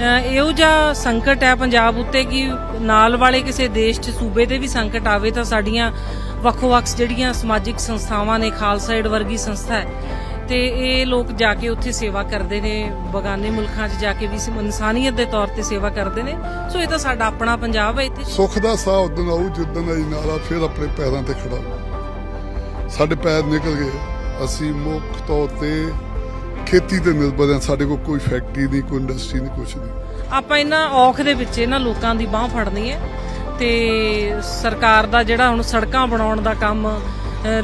ਇਹੋ ਜਿਹਾ ਸੰਕਟ ਹੈ ਪੰਜਾਬ ਉੱਤੇ ਕਿ ਨਾਲ ਵਾਲੇ ਕਿਸੇ ਦੇਸ਼ 'ਚ ਸੂਬੇ ਤੇ ਵੀ ਸੰਕਟ ਆਵੇ ਤਾਂ ਸਾਡੀਆਂ ਵੱਖੋ-ਵੱਖ ਜਿਹੜੀਆਂ ਸਮਾਜਿਕ ਸੰਸਥਾਵਾਂ ਨੇ, ਖਾਲਸਾ ਏਡ ਵਰਗੀ ਸੰਸਥਾ ਹੈ, ਤੇ ਇਹ ਲੋਕ ਜਾ ਕੇ ਉੱਥੇ ਸੇਵਾ ਕਰਦੇ ਨੇ, ਬਗਾਨੇ ਮੁਲਕਾਂ 'ਚ ਜਾ ਕੇ ਵੀ ਇਨਸਾਨੀਅਤ ਦੇ ਤੌਰ ਤੇ ਸੇਵਾ ਕਰਦੇ ਨੇ। ਸੋ ਇਹ ਤਾਂ ਸਾਡਾ ਆਪਣਾ ਪੰਜਾਬ ਹੈ ਇੱਥੇ। ਸੁੱਖ ਦਾ ਸਾਹ ਉਦੋਂ ਆਊ ਜਿੱਦਣ ਅਜੀ ਨਾਲਾ ਫਿਰ ਆਪਣੇ ਪੈਰਾਂ ਤੇ ਖੜਾ ਸਾਡੇ ਪੈਰ ਨਿਕਲ ਗਏ, ਅਸੀਂ ਮੁੱਖ ਤੌਰ ਤੇ ਖੇਤੀ ਤੇ ਨਿਰਭਰ ਹਾਂ ਸਾਡੇ ਕੋਲ ਕੋਈ ਫੈਕਟਰੀ ਨਹੀਂ, ਕੋਈ ਇੰਡਸਟਰੀ ਨਹੀਂ, ਕੁਛ ਨਹੀਂ। ਆਪਾਂ ਇਹਨਾਂ ਔਖ ਦੇ ਵਿੱਚ ਇਹਨਾਂ ਲੋਕਾਂ ਦੀ ਬਾਹ ਫੜਨੀ ਹੈ ਤੇ ਸਰਕਾਰ ਦਾ ਜਿਹੜਾ ਹੁਣ ਸੜਕਾਂ ਬਣਾਉਣ ਦਾ ਕੰਮ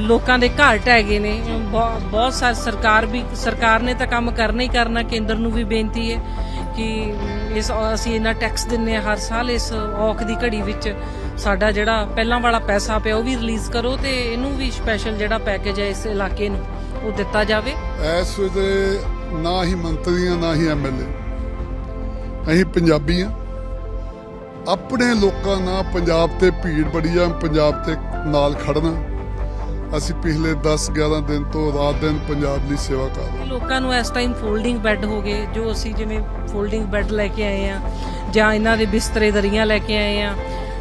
ਲੋਕਾਂ ਦੇ ਘਰ ਢਹਿ ਗਏ ਨੇ। ਬਹੁਤ ਸਾਰੀ ਸਰਕਾਰ ਵੀ, ਸਰਕਾਰ ਨੇ ਤਾਂ ਕੰਮ ਕਰਨਾ ਹੀ ਕਰਨਾ, ਕੇਂਦਰ ਨੂੰ ਵੀ ਬੇਨਤੀ ਹੈ ਕਿ ਇਸ ਅਸੀਂ ਇਹਨਾਂ ਟੈਕਸ ਦਿੰਨੇ ਆ ਹਰ ਸਾਲ, ਇਸ ਔਖ ਦੀ ਘੜੀ ਵਿੱਚ ਸਾਡਾ ਜਿਹੜਾ ਪਹਿਲਾਂ ਵਾਲਾ ਪੈਸਾ ਪਿਆ ਉਹ ਵੀ ਰਿਲੀਜ਼ ਕਰੋ ਤੇ ਇਹਨੂੰ ਵੀ ਸਪੈਸ਼ਲ ਜਿਹੜਾ ਪੈਕੇਜ ਹੈ ਇਸ ਇਲਾਕੇ ਨੂੰ। ਉਹ ਦਿੱਤਾ ਜਾਵੇ। ਇਸ ਵੇਲੇ ਨਾ ਹੀ ਮੰਤਰੀਆਂ ਨਾ ਹੀ ਐਮਐਲਏ ਅਸੀਂ ਪੰਜਾਬੀ ਹਾਂ ਆਪਣੇ ਲੋਕਾਂ ਨਾਲ ਪੰਜਾਬ ਤੇ ਭੀੜ ਬੜੀ ਆ ਪੰਜਾਬ ਤੇ ਨਾਲ ਖੜਨਾ। ਅਸੀਂ ਪਿਛਲੇ 10 11 ਦਿਨ ਤੋਂ ਰਾਤ ਦਿਨ ਪੰਜਾਬ ਲਈ ਸੇਵਾ ਕਰ ਰਹੇ ਲੋਕਾਂ ਨੂੰ ਇਸ ਟਾਈਮ ਫੋਲਡਿੰਗ ਬੈੱਡ ਹੋ ਗਏ ਜੋ ਅਸੀਂ ਜਿਵੇਂ ਫੋਲਡਿੰਗ ਬੈੱਡ ਲੈ ਕੇ ਆਏ ਆ ਜਾਂ ਇਹਨਾਂ ਦੇ ਬਿਸਤਰੇ ਦਰੀਆਂ ਲੈ ਕੇ ਆਏ ਆ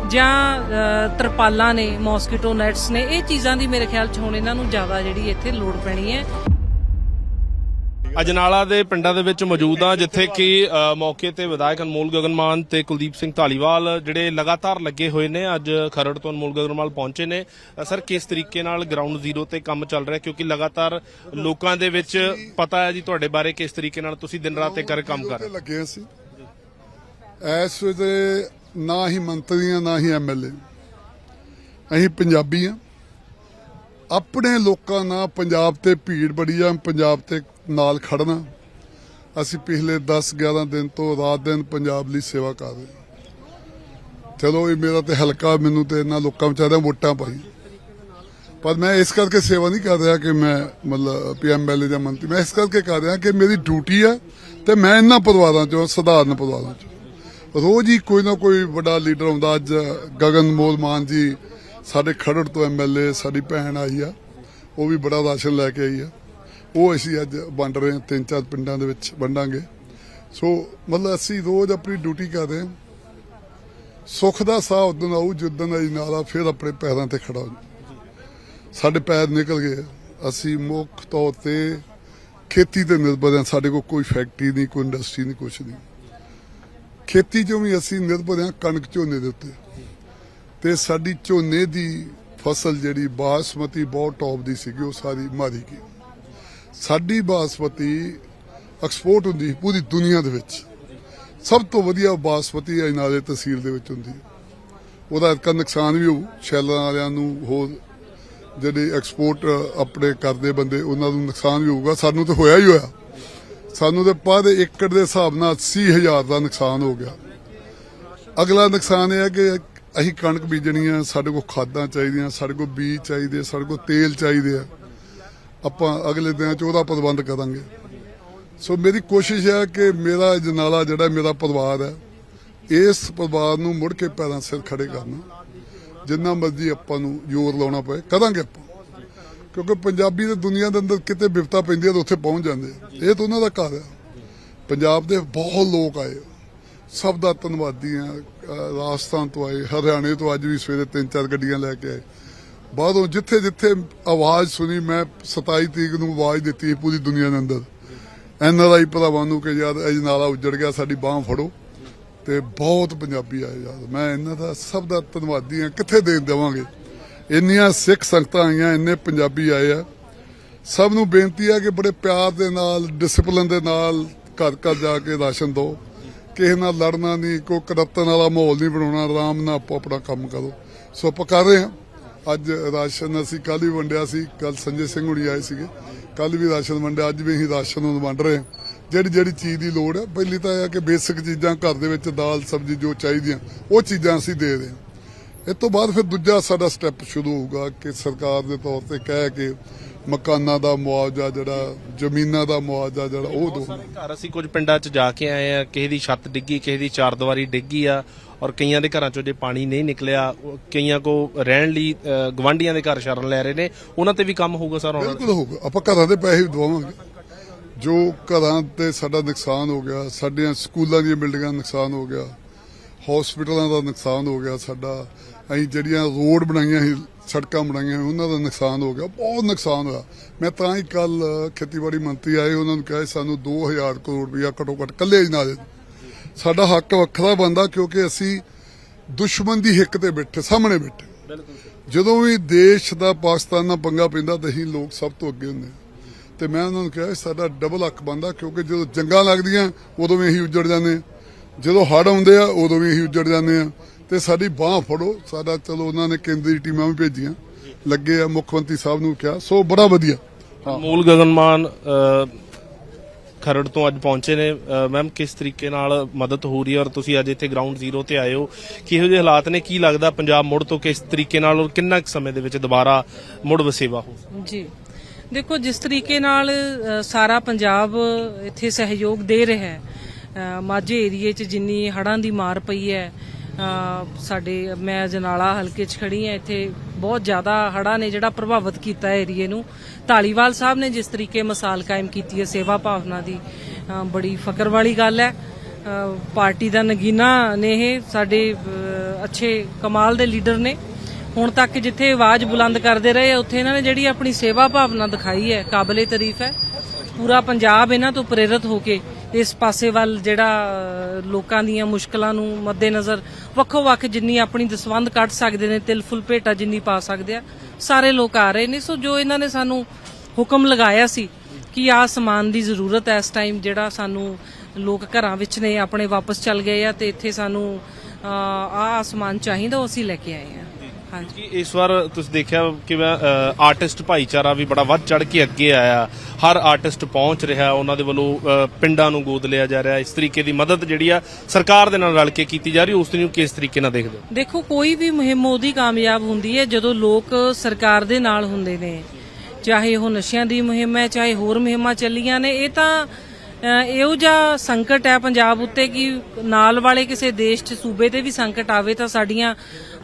ਜਾਂ ਤਰਪਾਲਾਂ ਨੇ ਮੌਸਕੀਟੋ ਨੈਟਸ ਨੇ ਇਹ ਚੀਜ਼ਾਂ ਦੀ ਮੇਰੇ ਖਿਆਲ ਚ ਹੁਣ ਇਹਨਾਂ ਨੂੰ ਜ਼ਿਆਦਾ ਜਿਹੜੀ ਇੱਥੇ ਲੋੜ ਪੈਣੀ ਹੈ। ਅਜਨਾਲਾ ਦੇ ਪਿੰਡਾਂ ਦੇ ਵਿੱਚ ਮੌਜੂਦ ਆ ਜਿੱਥੇ ਕਿ ਮੌਕੇ ਤੇ ਵਿਧਾਇਕ ਅਨਮੋਲ ਗਗਨਮਾਨ ਤੇ ਕੁਲਦੀਪ ਸਿੰਘ ਢਾਲੀਵਾਲ ਜਿਹੜੇ ਲਗਾਤਾਰ ਲੱਗੇ ਹੋਏ ਨੇ ਅੱਜ ਖਰੜ ਤੋਂ ਅਨਮੋਲ ਗਗਨਮਾਨ ਪਹੁੰਚੇ ਨੇ। ਸਰ ਕਿਸ ਤਰੀਕੇ ਨਾਲ ਗਰਾਊਂਡ ਜ਼ੀਰੋ ਤੇ ਕੰਮ ਚੱਲ ਰਿਹਾ? ਕਿਉਂਕਿ ਲਗਾਤਾਰ ਲੋਕਾਂ ਦੇ ਵਿੱਚ ਪਤਾ ਹੈ ਜੀ ਤੁਹਾਡੇ ਬਾਰੇ ਕਿਸ ਤਰੀਕੇ ਨਾਲ ਤੁਸੀਂ ਦਿਨ ਰਾਤ ਇੱਕ ਕਰ ਕੰਮ ਕਰ ਰਹੇ ਤੇ ਲੱਗੇ ਸੀ। ਇਸ ਵੇਲੇ ਨਾ ਹੀ ਮੰਤਰੀਆਂ ਨਾ ਹੀ ਐਮਐਲਏ ਅਸੀਂ ਪੰਜਾਬੀ ਹਾਂ ਆਪਣੇ ਲੋਕਾਂ ਨਾਲ ਪੰਜਾਬ ਤੇ ਭੀੜ ਬੜੀ ਆ, ਪੰਜਾਬ ਤੇ ਨਾਲ ਖੜਨਾ। ਅਸੀਂ ਪਿਛਲੇ 10 11 ਦਿਨ ਤੋਂ ਰਾਤ ਦਿਨ ਪੰਜਾਬ ਲਈ ਸੇਵਾ ਕਰ ਰਹੇ ਚਲੋ, ਇਹ ਮੇਰਾ ਤੇ ਹਲਕਾ, ਮੈਨੂੰ ਤੇ ਇਹਨਾਂ ਲੋਕਾਂ ਵਿਚਾਰਿਆਂ ਵੋਟਾਂ ਪਾਈ ਪਰ ਮੈਂ ਇਸ ਕਰਕੇ ਸੇਵਾ ਨਹੀਂ ਕਰ ਰਿਹਾ ਕਿ ਮੈਂ ਮਤਲਬ ਪੀਐਮਐਲਏ ਜਾਂ ਮੰਤਰੀ। ਮੈਂ ਇਸ ਕਰਕੇ ਕਰ ਰਿਹਾ ਕਿ ਮੇਰੀ ਡਿਊਟੀ ਆ ਤੇ ਮੈਂ ਇਹਨਾਂ ਪਰਿਵਾਰਾਂ ਚੋਂ, ਸਧਾਰਨ ਪਰਿਵਾਰਾਂ ਚੋਂ। ਰੋਜ਼ ਹੀ ਕੋਈ ਨਾ ਕੋਈ ਵੱਡਾ ਲੀਡਰ ਆਉਂਦਾ। ਅੱਜ ਗਗਨ ਮੋਲ ਮਾਨ ਜੀ ਸਾਡੇ ਖਰੜ ਤੋਂ ਐਮਐਲਏ ਸਾਡੀ ਭੈਣ ਆਈ ਆ। ਉਹ ਵੀ ਬੜਾ ਰਾਸ਼ਨ ਲੈ ਕੇ ਆਈ ਆ। ਉਹ ਅਸੀਂ ਅੱਜ ਵੰਡ ਰਹੇ ਹਾਂ, ਤਿੰਨ ਚਾਰ ਪਿੰਡਾਂ ਦੇ ਵਿੱਚ ਵੰਡਾਂਗੇ। ਸੋ ਮਤਲਬ ਅਸੀਂ ਰੋਜ਼ ਆਪਣੀ ਡਿਊਟੀ ਕਰ ਰਹੇ ਹਾਂ। ਸੁੱਖ ਦਾ ਸਾਹ ਉਦੋਂ ਆਊ, ਜਿੱਦਣ ਅਜੀ ਨਾਲਾ ਫਿਰ ਆਪਣੇ ਪੈਰਾਂ ਤੇ ਖੜਾ ਹੋ ਸਾਡੇ ਪੈਰ ਨਿਕਲ ਗਏ ਅਸੀਂ ਮੁੱਖ ਤੌਰ ਤੇ ਖੇਤੀ ਤੇ ਨਿਰਭਰ ਹਾਂ। ਸਾਡੇ ਕੋਲ ਕੋਈ ਫੈਕਟਰੀ ਨਹੀਂ, ਕੋਈ ਇੰਡਸਟਰੀ ਨਹੀਂ, ਕੁਛ ਨਹੀਂ। ਖੇਤੀ ਚੋਂ ਵੀ ਅਸੀਂ ਨਿਰਭਰ ਹਾਂ ਕਣਕ ਝੋਨੇ ਦੇ ਉੱਤੇ। ਤੇ ਸਾਡੀ ਝੋਨੇ ਦੀ ਫਸਲ ਜਿਹੜੀ ਬਾਸਮਤੀ ਬਹੁਤ ਟੌਪ ਦੀ ਸੀਗੀ, ਉਹ ਸਾਰੀ ਮਾਰੀ ਗਈ। ਸਾਡੀ ਬਾਸਮਤੀ ਐਕਸਪੋਰਟ ਹੁੰਦੀ ਸੀ ਪੂਰੀ ਦੁਨੀਆ ਦੇ ਵਿੱਚ। ਸਭ ਤੋਂ ਵਧੀਆ ਬਾਸਮਤੀ ਅਜਨਾਲੇ ਤਹਿਸੀਲ ਦੇ ਵਿੱਚ ਹੁੰਦੀ। ਉਹਦਾ ਇੱਕ ਨੁਕਸਾਨ ਵੀ ਹੋਊ, ਸੈਲਾਂ ਵਾਲਿਆਂ ਨੂੰ ਹੋਰ ਜਿਹੜੇ ਐਕਸਪੋਰਟ ਆਪਣੇ ਕਰਦੇ ਬੰਦੇ, ਉਹਨਾਂ ਨੂੰ ਨੁਕਸਾਨ ਵੀ ਹੋਊਗਾ, ਸਾਨੂੰ ਤਾਂ ਹੋਇਆ ਹੀ ਹੋਇਆ। ਸਾਨੂੰ ਤੇ ਪਰ ਏਕੜ ਦੇ ਹਿਸਾਬ ਨਾਲ 80000 ਦਾ ਨੁਕਸਾਨ ਹੋ ਗਿਆ। ਅਗਲਾ ਨੁਕਸਾਨ ਇਹ ਹੈ ਕਿ ਅਸੀਂ ਕਣਕ ਬੀਜਣੀ ਆ ਸਾਡੇ ਕੋਲ ਖਾਦਾਂ ਚਾਹੀਦੀਆਂ, ਸਾਡੇ ਕੋਲ ਬੀਜ ਚਾਹੀਦੇ ਸਾਡੇ ਕੋਲ ਤੇਲ ਚਾਹੀਦੇ ਆ। ਆਪਾਂ ਅਗਲੇ ਦਿਨਾਂ 'ਚ ਉਹਦਾ ਪ੍ਰਬੰਧ ਕਰਾਂਗੇ। ਸੋ ਮੇਰੀ ਕੋਸ਼ਿਸ਼ ਹੈ ਕਿ ਮੇਰਾ ਜਨਾਲਾ ਜਿਹੜਾ ਮੇਰਾ ਪਰਿਵਾਰ ਹੈ, ਇਸ ਪਰਿਵਾਰ ਨੂੰ ਮੁੜ ਕੇ ਪੈਰਾਂ ਸਿਰ ਖੜੇ ਕਰਨਾ। ਜਿੰਨਾ ਮਰਜ਼ੀ ਆਪਾਂ ਨੂੰ ਜ਼ੋਰ ਲਾਉਣਾ ਪਏ ਕਰਾਂਗੇ ਆਪਾਂ। ਕਿਉਂਕਿ ਪੰਜਾਬੀ ਤੇ ਦੁਨੀਆ ਦੇ ਅੰਦਰ ਕਿਤੇ ਵਿਪਤਾ ਪੈਂਦੀ ਹੈ ਤਾਂ ਉੱਥੇ ਪਹੁੰਚ ਜਾਂਦੇ ਇਹ ਤਾਂ ਉਹਨਾਂ ਦਾ ਘਰ ਹੈ ਪੰਜਾਬ ਦੇ ਬਹੁਤ ਲੋਕ ਆਏ। ਸਭ ਦਾ ਧੰਨਵਾਦੀ ਆ। ਰਾਜਸਥਾਨ ਤੋਂ ਆਏ, ਹਰਿਆਣੇ ਤੋਂ ਅੱਜ ਵੀ ਸਵੇਰੇ ਤਿੰਨ ਚਾਰ ਗੱਡੀਆਂ ਲੈ ਕੇ ਆਏ। ਬਾਅਦੋਂ ਜਿੱਥੇ ਜਿੱਥੇ ਆਵਾਜ਼ ਸੁਣੀ, ਮੈਂ 27 ਤਰੀਕ ਨੂੰ ਆਵਾਜ਼ ਦਿੱਤੀ ਸੀ ਪੂਰੀ ਦੁਨੀਆ ਦੇ ਅੰਦਰ। ਐਨ ਆਰ ਆਈ ਭਰਾਵਾਂ ਨੂੰ ਕਿ ਯਾਰ ਅਜਨਾਲਾ ਉੱਜੜ ਗਿਆ, ਸਾਡੀ ਬਾਹ ਫੜੋ। ਤੇ ਬਹੁਤ ਪੰਜਾਬੀ ਆਏ ਯਾਰ। ਮੈਂ ਇਹਨਾਂ ਦਾ ਸਭ ਦਾ ਧੰਨਵਾਦੀ ਆ। ਕਿੱਥੇ ਦੇ ਦੇਵਾਂਗੇ? ਇੰਨੀਆਂ ਸਿੱਖ ਸੰਗਤਾਂ ਆਈਆਂ, ਇੰਨੇ ਪੰਜਾਬੀ ਆਏ ਆ। ਸਭ ਨੂੰ ਬੇਨਤੀ ਹੈ ਕਿ ਬੜੇ ਪਿਆਰ ਦੇ ਨਾਲ ਡਿਸਪਲਿਨ ਦੇ ਨਾਲ ਘਰ ਘਰ ਜਾ ਕੇ ਰਾਸ਼ਨ ਦਿਓ। ਕਿਸੇ ਨਾਲ ਲੜਨਾ ਨਹੀਂ, ਕੋਈ ਕਰਪਟਨ ਵਾਲਾ ਮਾਹੌਲ ਨਹੀਂ ਬਣਾਉਣਾ, ਆਰਾਮ ਨਾਲ ਆਪੋ ਆਪਣਾ ਕੰਮ ਕਰੋ। ਸੋ ਆਪਾਂ ਕਰ ਰਹੇ ਹਾਂ। ਅੱਜ ਰਾਸ਼ਨ ਅਸੀਂ ਕੱਲ ਵੀ ਵੰਡਿਆ ਸੀ ਕੱਲ ਸੰਜੇ ਸਿੰਘ ਹੁਣੀ ਆਏ ਸੀਗੇ। ਕੱਲ ਵੀ ਰਾਸ਼ਨ ਵੰਡਿਆ, ਅੱਜ ਵੀ ਅਸੀਂ ਰਾਸ਼ਨ ਨੂੰ ਵੰਡ ਰਹੇ ਹਾਂ। ਜਿਹੜੀ ਜਿਹੜੀ ਚੀਜ਼ ਦੀ ਲੋੜ ਹੈ ਪਹਿਲੀ ਤਾਂ ਇਹ ਹੈ ਕਿ ਬੇਸਿਕ ਚੀਜ਼ਾਂ ਘਰ ਦੇ ਵਿੱਚ ਦਾਲ, ਸਬਜ਼ੀ ਜੋ ਚਾਹੀਦੀਆਂ, ਉਹ ਚੀਜ਼ਾਂ ਅਸੀਂ ਦੇ ਰਹੇ ਹਾਂ। ਇਹ ਤੋਂ ਬਾਅਦ ਫਿਰ ਦੂਜਾ ਸਾਡਾ ਸਟੈਪ ਸ਼ੁਰੂ ਹੋਊਗਾ ਕਿ ਸਰਕਾਰ ਦੇ ਤੌਰ ਤੇ ਕਹਿ ਕੇ ਮਕਾਨਾਂ ਦਾ ਮੁਆਵਜ਼ਾ ਜਿਹੜਾ ਜ਼ਮੀਨਾਂ ਦਾ ਮੁਆਵਜ਼ਾ ਜਿਹੜਾ ਉਹ ਦੋ। ਸਾਰੇ ਘਰ ਅਸੀਂ ਕੁਝ ਪਿੰਡਾਂ 'ਚ ਜਾ ਕੇ ਆਏ ਆ ਕਿਸੇ ਦੀ ਛੱਤ ਡਿੱਗੀ ਕਿਸੇ ਦੀ ਚਾਰ ਦੀਵਾਰੀ ਡਿੱਗੀ ਆ ਔਰ ਕਈਆਂ ਦੇ ਘਰਾਂ 'ਚੋਂ ਜੇ ਪਾਣੀ ਨਹੀਂ ਨਿਕਲਿਆ ਕਈਆਂ ਕੋ ਰਹਿਣ ਲਈ ਅ, ਗਵਾਂਢੀਆਂ ਦੇ ਘਰ ਸ਼ਰਨ ਲੈ ਰਹੇ ਨੇ ਉਹਨਾਂ ਤੇ ਵੀ ਕੰਮ ਹੋਊਗਾ ਸਰ ਹੁਣ ਬਿਲਕੁਲ ਹੋਊਗਾ। ਆਪਾਂ ਘਰਾਂ ਦੇ ਪੈਸੇ ਵੀ ਦਵਾਵਾਂਗੇ। ਜੋ ਘਰਾਂ ਤੇ ਸਾਡਾ ਨੁਕਸਾਨ ਹੋ ਗਿਆ ਸਾਡੀਆਂ ਸਕੂਲਾਂ ਦੀਆਂ ਬਿਲਡਿੰਗਾਂ ਦਾ ਨੁਕਸਾਨ ਹੋ ਗਿਆ ਹਸਪੀਟਲਾਂ ਦਾ ਨੁਕਸਾਨ ਹੋ ਗਿਆ ਸਾਡਾ ਅਸੀਂ ਜਿਹੜੀਆਂ ਰੋਡ ਬਣਾਈਆਂ ਸੀ, ਸੜਕਾਂ ਬਣਾਈਆਂ, ਉਹਨਾਂ ਦਾ ਨੁਕਸਾਨ ਹੋ ਗਿਆ, ਬਹੁਤ ਨੁਕਸਾਨ ਹੋਇਆ। ਮੈਂ ਤਾਂ ਹੀ ਕੱਲ ਖੇਤੀਬਾੜੀ ਮੰਤਰੀ ਆਏ, ਉਹਨਾਂ ਨੂੰ ਕਿਹਾ ਸੀ ਸਾਨੂੰ 2000 ਕਰੋੜ ਰੁਪਇਆ ਘੱਟੋ ਘੱਟ ਕੱਲੇ ਨਾ ਦੇ ਸਾਡਾ ਹੱਕ ਵੱਖਰਾ ਬੰਦਾ ਕਿਉਂਕਿ ਅਸੀਂ ਦੁਸ਼ਮਣ ਦੀ ਹਿੱਕ ਤੇ ਬੈਠੇ, ਸਾਹਮਣੇ ਬੈਠੇ। ਜਦੋਂ ਵੀ ਦੇਸ਼ ਦਾ ਪਾਕਿਸਤਾਨ ਨਾਲ ਪੰਗਾ ਪੈਂਦਾ ਤਾਂ ਅਸੀਂ ਲੋਕ ਸਭ ਤੋਂ ਅੱਗੇ ਹੁੰਦੇ ਤੇ ਮੈਂ ਉਹਨਾਂ ਨੂੰ ਕਿਹਾ ਸਾਡਾ ਡਬਲ ਹੱਕ ਬੰਦਾ ਕਿਉਂਕਿ ਜਦੋਂ ਜੰਗਾਂ ਲੱਗਦੀਆਂ, ਉਦੋਂ ਵੀ ਅਸੀਂ ਉੱਜੜ ਜਾਂਦੇ ਹਾਂ। ਜਦੋਂ ਹੜ ਆਉਂਦੇ ਆ, ਉਦੋਂ ਵੀ ਅਸੀਂ ਉੱਜੜ ਜਾਂਦੇ ਆ ਤੇ ਸਾਡੀ ਬਾਹ ਫੜੋ। ਸਾਡਾ ਚਲੋ ਉਹਨਾਂ ਨੇ ਕੇਂਦਰੀ ਟੀਮਾਂ ਵੀ ਭੇਜੀਆਂ। ਲੱਗੇ ਆ ਮੁੱਖ ਮੰਤਰੀ ਸਾਹਿਬ ਨੂੰ ਕਿਹਾ। ਸੋ ਬੜਾ ਵਧੀਆ। ਮੂਲ ਗਗਨਮਾਨ ਖਰੜ ਤੋਂ ਅੱਜ ਪਹੁੰਚੇ ਨੇ। ਮੈਮ ਕਿਸ ਤਰੀਕੇ ਨਾਲ ਮਦਦ ਹੋ ਰਹੀ ਹੈ ਔਰ ਤੁਸੀਂ ਅੱਜ ਇੱਥੇ ਗਰਾਊਂਡ ਜ਼ੀਰੋ ਤੇ ਆਏ ਹੋ? ਕਿਹੋ ਜਿਹੇ ਹਾਲਾਤ ਨੇ? ਕੀ ਲੱਗਦਾ ਪੰਜਾਬ ਮੁੜ ਤੋਂ ਕਿਸ ਤਰੀਕੇ ਨਾਲ ਔਰ ਕਿੰਨਾ ਕੁ ਸਮੇਂ ਦੇ ਵਿੱਚ ਦੁਬਾਰਾ ਮੁੜ ਵਸੇਵਾ ਹੋ ਜੀ। ਦੇਖੋ ਜਿਸ ਤਰੀਕੇ ਨਾਲ ਸਾਰਾ ਪੰਜਾਬ ਇੱਥੇ ਸਹਿਯੋਗ ਦੇ ਰਿਹਾ ਹੈ ਮਾਝੇ ਏਰੀਏ 'ਚ ਜਿੰਨੀ ਹੜਾਂ ਦੀ ਮਾਰ ਪਈ ਹੈ ਸਾਡੇ ਮੈਂ ਜਨਾਲਾ ਹਲਕੇ 'ਚ ਖੜੀ ਹਾਂ, ਇੱਥੇ ਬਹੁਤ ਜ਼ਿਆਦਾ ਹੜਾਂ ਨੇ ਜਿਹੜਾ ਪ੍ਰਭਾਵਿਤ ਕੀਤਾ ਏਰੀਏ ਨੂੰ। ਢਾਲੀਵਾਲ ਸਾਹਿਬ ਨੇ ਜਿਸ ਤਰੀਕੇ ਮਿਸਾਲ ਕਾਇਮ ਕੀਤੀ ਹੈ ਸੇਵਾ ਭਾਵਨਾ ਦੀ ਬੜੀ ਫਕਰ ਵਾਲੀ ਗੱਲ ਹੈ। ਪਾਰਟੀ ਦਾ ਨਗੀਨਾ ਨੇ ਇਹ, ਸਾਡੇ ਅੱਛੇ ਕਮਾਲ ਦੇ ਲੀਡਰ ਨੇ। ਹੁਣ ਤੱਕ ਜਿੱਥੇ ਆਵਾਜ਼ ਬੁਲੰਦ ਕਰਦੇ ਰਹੇ ਉੱਥੇ ਇਹਨਾਂ ਨੇ ਜਿਹੜੀ ਆਪਣੀ ਸੇਵਾ ਭਾਵਨਾ ਦਿਖਾਈ ਹੈ, ਕਾਬਲੇ ਤਾਰੀਫ ਹੈ। ਪੂਰਾ ਪੰਜਾਬ ਇਹਨਾਂ ਤੋਂ ਪ੍ਰੇਰਿਤ ਹੋ ਕੇ ਇਸ ਪਾਸੇ ਵੱਲ ਜਿਹੜਾ ਲੋਕਾਂ ਦੀਆਂ ਮੁਸ਼ਕਲਾਂ ਨੂੰ ਮੱਦੇਨਜ਼ਰ ਵੱਖੋ ਵੱਖ ਜਿੰਨੀ ਆਪਣੀ ਦਸਵੰਦ ਕੱਢ ਸਕਦੇ ਨੇ, ਤਿਲ ਫੁਲ ਭੇਟਾ ਜਿੰਨੀ ਪਾ ਸਕਦੇ ਆ, ਸਾਰੇ ਲੋਕ ਆ ਰਹੇ ਨੇ। ਸੋ ਜੋ ਇਹਨਾਂ ਨੇ ਸਾਨੂੰ ਹੁਕਮ ਲਗਾਇਆ ਸੀ ਕਿ ਆ ਸਮਾਨ ਦੀ ਜ਼ਰੂਰਤ ਹੈ ਇਸ ਟਾਈਮ ਜਿਹੜਾ ਸਾਨੂੰ ਲੋਕ ਘਰਾਂ ਵਿੱਚ ਨੇ, ਆਪਣੇ ਵਾਪਸ ਚੱਲ ਗਏ ਆ ਤੇ ਇੱਥੇ ਸਾਨੂੰ ਆ ਸਮਾਨ ਚਾਹੀਦਾ ਉਹ ਅਸੀਂ ਲੈ ਕੇ ਆਏ ਆ। ਹਾਂਜੀ। ਕਿ ਇਸ ਵਾਰ ਤੁਸੀਂ ਦੇਖਿਆ ਕਿਵੇਂ ਆਰਟਿਸਟ ਭਾਈਚਾਰਾ ਵੀ ਬੜਾ ਵੱਧ ਚੜ ਕੇ ਅੱਗੇ ਆਇਆ। ਹਰ ਆਰਟਿਸਟ ਪਹੁੰਚ ਰਿਹਾ ਉਹਨਾਂ ਦੇ ਵੱਲੋਂ ਪਿੰਡਾਂ ਨੂੰ ਗੋਦ ਲਿਆ ਜਾ ਰਿਹਾ। ਇਸ ਤਰੀਕੇ ਦੀ ਮਦਦ ਜਿਹੜੀ ਆ ਸਰਕਾਰ ਦੇ ਨਾਲ ਰਲ ਕੇ ਕੀਤੀ ਜਾ ਰਹੀ ਉਸ ਨੂੰ ਕਿਸ ਤਰੀਕੇ ਨਾਲ ਦੇਖਦੇ ਹੋ? ਦੇਖੋ ਕੋਈ ਵੀ ਮੁਹਿੰਮ ਉਹਦੀ ਕਾਮਯਾਬ ਹੁੰਦੀ ਹੈ ਜਦੋਂ ਲੋਕ ਸਰਕਾਰ ਦੇ ਨਾਲ ਹੁੰਦੇ ਨੇ। ਚਾਹੇ ਉਹ ਨਸ਼ਿਆਂ ਦੀ ਮੁਹਿੰਮ ਹੈ ਚਾਹੇ ਹੋਰ ਮੁਹਿੰਮਾਂ ਚੱਲੀਆਂ ਨੇ ਇਹ ਤਾਂ ਇਹੋ ਜਿਹਾ ਸੰਕਟ ਹੈ ਪੰਜਾਬ ਉੱਤੇ ਕਿ ਨਾਲ ਵਾਲੇ ਕਿਸੇ ਦੇਸ਼ 'ਚ ਸੂਬੇ ਤੇ ਵੀ ਸੰਕਟ ਆਵੇ ਤਾਂ ਸਾਡੀਆਂ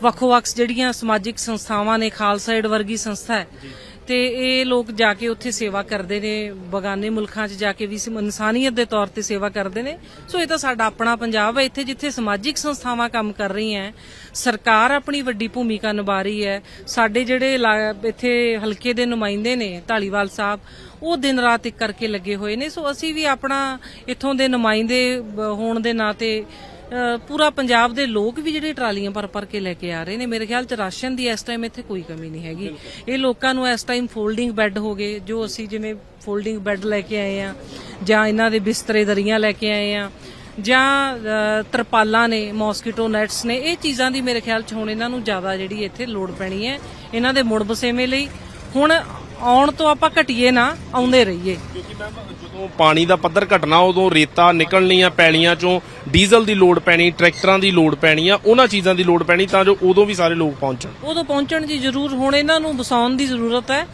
ਵੱਖੋ-ਵੱਖ ਜਿਹੜੀਆਂ ਸਮਾਜਿਕ ਸੰਸਥਾਵਾਂ ਨੇ ਖਾਲਸਾ ਏਡ ਵਰਗੀ ਸੰਸਥਾ ਹੈ। ਤੇ ਇਹ ਲੋਕ ਜਾ ਕੇ ਉੱਥੇ ਸੇਵਾ ਕਰਦੇ ਨੇ ਬਗਾਨੇ ਮੁਲਕਾਂ 'ਚ ਜਾ ਕੇ ਵੀ ਇਨਸਾਨੀਅਤ ਦੇ ਤੌਰ ਤੇ ਸੇਵਾ ਕਰਦੇ ਨੇ। ਸੋ ਇਹ ਤਾਂ ਸਾਡਾ ਆਪਣਾ ਪੰਜਾਬ ਹੈ ਇੱਥੇ ਜਿੱਥੇ ਸਮਾਜਿਕ ਸੰਸਥਾਵਾਂ ਕੰਮ ਕਰ ਰਹੀਆਂ ਸਰਕਾਰ ਆਪਣੀ ਵੱਡੀ ਭੂਮਿਕਾ ਨਿਭਾ ਰਹੀ ਹੈ। ਸਾਡੇ ਜਿਹੜੇ ਇੱਥੇ ਹਲਕੇ ਦੇ ਨੁਮਾਇੰਦੇ ਨੇ ਢਾਲੀਵਾਲ ਸਾਹਿਬ ਉਹ ਦਿਨ ਰਾਤ ਇੱਕ ਕਰਕੇ ਲੱਗੇ ਹੋਏ ਨੇ। ਸੋ ਅਸੀਂ ਵੀ ਆਪਣਾ ਇੱਥੋਂ ਦੇ ਨੁਮਾਇੰਦੇ ਹੋਣ ਦੇ ਨਾਤੇ ਪੂਰਾ ਪੰਜਾਬ ਦੇ ਲੋਕ ਵੀ ਜਿਹੜੇ ਟਰਾਲੀਆਂ ਭਰ ਭਰ ਕੇ ਲੈ ਕੇ ਆ ਰਹੇ ਨੇ। ਮੇਰੇ ਖਿਆਲ ਚ ਰਾਸ਼ਨ ਦੀ ਇਸ ਟਾਈਮ ਇੱਥੇ ਕੋਈ ਕਮੀ ਨਹੀਂ ਹੈਗੀ। ਇਹ ਲੋਕਾਂ ਨੂੰ ਇਸ ਟਾਈਮ ਫੋਲਡਿੰਗ ਬੈੱਡ ਹੋ ਗਏ ਜੋ ਅਸੀਂ ਜਿਵੇਂ ਫੋਲਡਿੰਗ ਬੈੱਡ ਲੈ ਕੇ ਆਏ ਆ ਜਾਂ ਇਹਨਾਂ ਦੇ ਬਿਸਤਰੇ ਦਰੀਆਂ ਲੈ ਕੇ ਆਏ ਆ ਜਾਂ ਤਰਪਾਲਾਂ ਨੇ ਮੌਸਕੀਟੋ ਨੈਟਸ ਨੇ ਇਹ ਚੀਜ਼ਾਂ ਦੀ ਮੇਰੇ ਖਿਆਲ ਚ ਹੁਣ ਇਹਨਾਂ ਨੂੰ ਜ਼ਿਆਦਾ ਜਿਹੜੀ ਇੱਥੇ ਲੋੜ ਪੈਣੀ ਹੈ ਇਹਨਾਂ ਦੇ ਮੁੜ ਬਸੇਵੇਂ ਲਈ। ਹੁਣ ਆਉਣ ਤੋਂ ਆਪਾਂ ਘਟੀਏ ਨਾ ਆਉਂਦੇ ਰਹੀਏ। ਕਿਉਂਕਿ ਮੈਮ ਜਦੋਂ ਪਾਣੀ ਦਾ ਪੱਧਰ ਘਟਣਾ ਉਦੋਂ ਰੇਤਾ ਨਿਕਲਣੀਆਂ ਪੈਲੀਆਂ ਚੋਂ ਡੀਜ਼ਲ ਦੀ ਲੋੜ ਪੈਣੀ ਟਰੈਕਟਰਾਂ ਦੀ ਲੋੜ ਪੈਣੀ ਆ ਉਹਨਾਂ ਚੀਜ਼ਾਂ ਦੀ ਲੋੜ ਪੈਣੀ ਤਾਂ ਜੋ ਉਦੋਂ ਵੀ ਸਾਰੇ ਲੋਕ ਪਹੁੰਚਣ। ਉਦੋਂ ਪਹੁੰਚਣ ਦੀ ਜ਼ਰੂਰ ਹੁਣ ਇਹਨਾਂ ਨੂੰ ਵਸਾਉਣ ਦੀ ਜ਼ਰੂਰਤ ਹੈ।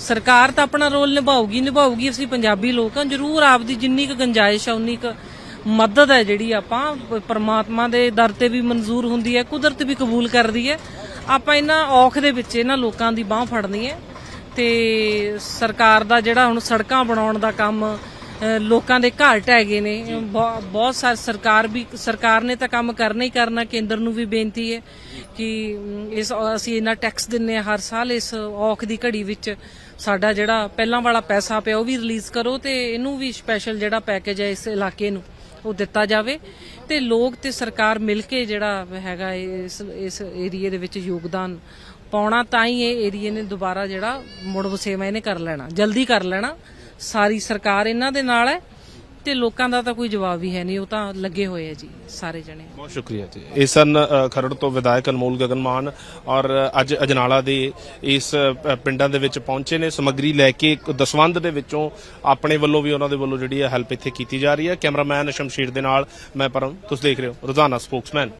ਸਰਕਾਰ ਤਾਂ ਆਪਣਾ ਰੋਲ ਨਿਭਾਊਗੀ ਨਿਭਾਊਗੀ ਅਸੀਂ ਪੰਜਾਬੀ ਲੋਕ ਹਾਂ। ਜ਼ਰੂਰ ਆਪਦੀ ਜਿੰਨੀ ਕੁ ਗੰਜਾਇਸ਼ ਹੈ ਉਨੀ ਕੁ ਮਦਦ ਹੈ ਜਿਹੜੀ ਆਪਾਂ ਪ੍ਰਮਾਤਮਾ ਦੇ ਦਰ ਤੇ ਵੀ ਮਨਜ਼ੂਰ ਹੁੰਦੀ ਹੈ ਕੁਦਰਤ ਵੀ ਕਬੂਲ ਕਰਦੀ ਹੈ। ਆਪਾਂ ਇਹਨਾਂ ਔਖ ਦੇ ਵਿੱਚ ਇਹਨਾਂ ਲੋਕਾਂ ਦੀ ਬਾਹ ਫੜਨੀ ਹੈ। ਤੇ ਸਰਕਾਰ ਦਾ ਜਿਹੜਾ ਹੁਣ ਸੜਕਾਂ ਬਣਾਉਣ ਦਾ ਕੰਮ ਲੋਕਾਂ ਦੇ ਘਰ ਢਹਿ ਗਏ ਨੇ। ਬਹੁ- ਬਹੁਤ ਸਾਰੀ ਸਰਕਾਰ ਵੀ ਸਰਕਾਰ ਨੇ ਤਾਂ ਕੰਮ ਕਰਨਾ ਹੀ ਕਰਨਾ ਕੇਂਦਰ ਨੂੰ ਵੀ ਬੇਨਤੀ ਹੈ ਕਿ ਇਸ ਅਸੀਂ ਇਹਨਾਂ ਟੈਕਸ ਦਿੰਨੇ ਆ ਹਰ ਸਾਲ ਇਸ ਔਖ ਦੀ ਘੜੀ ਵਿੱਚ ਸਾਡਾ ਜਿਹੜਾ ਪਹਿਲਾਂ ਵਾਲਾ ਪੈਸਾ ਪਿਆ ਉਹ ਵੀ ਰਿਲੀਜ਼ ਕਰੋ ਤੇ ਇਹਨੂੰ ਵੀ ਸਪੈਸ਼ਲ ਜਿਹੜਾ ਪੈਕੇਜ ਹੈ ਇਸ ਇਲਾਕੇ ਨੂੰ ਉਹ ਦਿੱਤਾ ਜਾਵੇ। ਤੇ ਲੋਕ ਤੇ ਸਰਕਾਰ ਮਿਲ ਕੇ ਜਿਹੜਾ ਹੈਗਾ ਇਸ ਇਸ ਏਰੀਏ ਦੇ ਵਿੱਚ ਯੋਗਦਾਨ ਪਾਉਣਾ ਤਾਂ ਹੀ ਇਹ ਏਰੀਏ ਨੇ ਦੁਬਾਰਾ ਜਿਹੜਾ ਮੁੜ ਵਸੇਵਾ ਇਹਨੇ ਕਰ ਲੈਣਾ, ਜਲਦੀ ਕਰ ਲੈਣਾ। ਸਾਰੀ ਸਰਕਾਰ ਇਹਨਾਂ ਦੇ ਨਾਲ ਹੈ ਤੇ ਲੋਕਾਂ ਦਾ ਤਾਂ ਕੋਈ ਜਵਾਬ ਹੀ ਹੈ ਨਹੀਂ, ਉਹ ਤਾਂ ਲੱਗੇ ਹੋਏ ਆ ਜੀ, ਸਾਰੇ ਜਣੇ। ਬਹੁਤ ਸ਼ੁਕਰੀਆ ਜੀ। ਇਹ ਸਨ ਖਰੜ ਤੋਂ ਵਿਧਾਇਕ ਅਨਮੋਲ ਗਗਨਮਾਨ ਔਰ ਅੱਜ ਅਜਨਾਲਾ ਦੇ ਇਸ ਪਿੰਡਾਂ ਦੇ ਵਿੱਚ ਪਹੁੰਚੇ ਨੇ। ਸਮੱਗਰੀ ਲੈ ਕੇ ਇੱਕ ਦਸਵੰਧ ਦੇ ਵਿੱਚੋਂ ਆਪਣੇ ਵੱਲੋਂ ਵੀ ਉਹਨਾਂ ਦੇ ਵੱਲੋਂ ਜਿਹੜੀ ਹੈ ਹੈਲਪ ਇੱਥੇ ਕੀਤੀ ਜਾ ਰਹੀ ਹੈ। ਕੈਮਰਾਮੈਨ ਸ਼ਮਸ਼ੀਰ ਦੇ ਨਾਲ ਮੈਂ ਪਰਮ, ਤੁਸੀਂ ਦੇਖ ਰਹੇ ਹੋ ਰੋਜ਼ਾਨਾ ਸਪੋਕਸਮੈਨ।